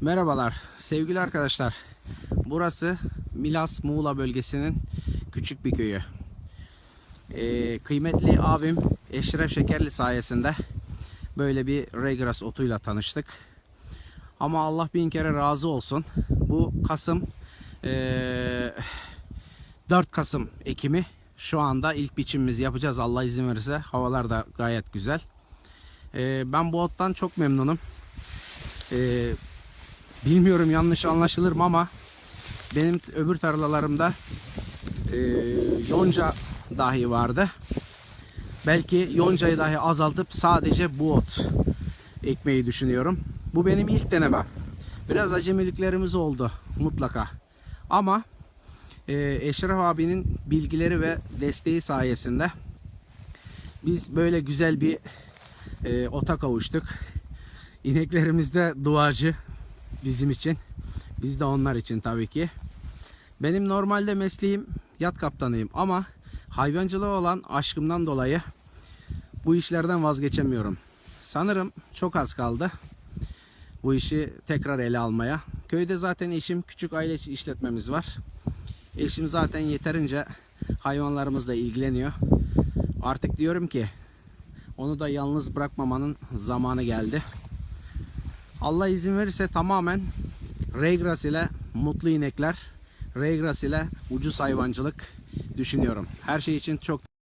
Merhabalar sevgili arkadaşlar. Burası Milas Muğla bölgesinin küçük bir köyü. Ee, kıymetli abim Eşref Şekerli sayesinde böyle bir Regras otuyla tanıştık. Ama Allah bin kere razı olsun. Bu Kasım ee, 4 Kasım ekimi şu anda ilk biçimimizi yapacağız Allah izin verirse. Havalar da gayet güzel. Ee, ben bu ottan çok memnunum. Ee, Bilmiyorum yanlış anlaşılır mı ama benim öbür tarlalarımda e, yonca dahi vardı. Belki yoncayı dahi azaltıp sadece bu ot ekmeyi düşünüyorum. Bu benim ilk denemem. Biraz acemiliklerimiz oldu mutlaka. Ama e, Eşref abinin bilgileri ve desteği sayesinde biz böyle güzel bir e, ota kavuştuk. İneklerimiz de duacı bizim için. Biz de onlar için tabii ki. Benim normalde mesleğim yat kaptanıyım ama hayvancılığa olan aşkımdan dolayı bu işlerden vazgeçemiyorum. Sanırım çok az kaldı bu işi tekrar ele almaya. Köyde zaten eşim küçük aile işletmemiz var. Eşim zaten yeterince hayvanlarımızla ilgileniyor. Artık diyorum ki onu da yalnız bırakmamanın zamanı geldi. Allah izin verirse tamamen Regras ile mutlu inekler, Regras ile ucuz hayvancılık düşünüyorum. Her şey için çok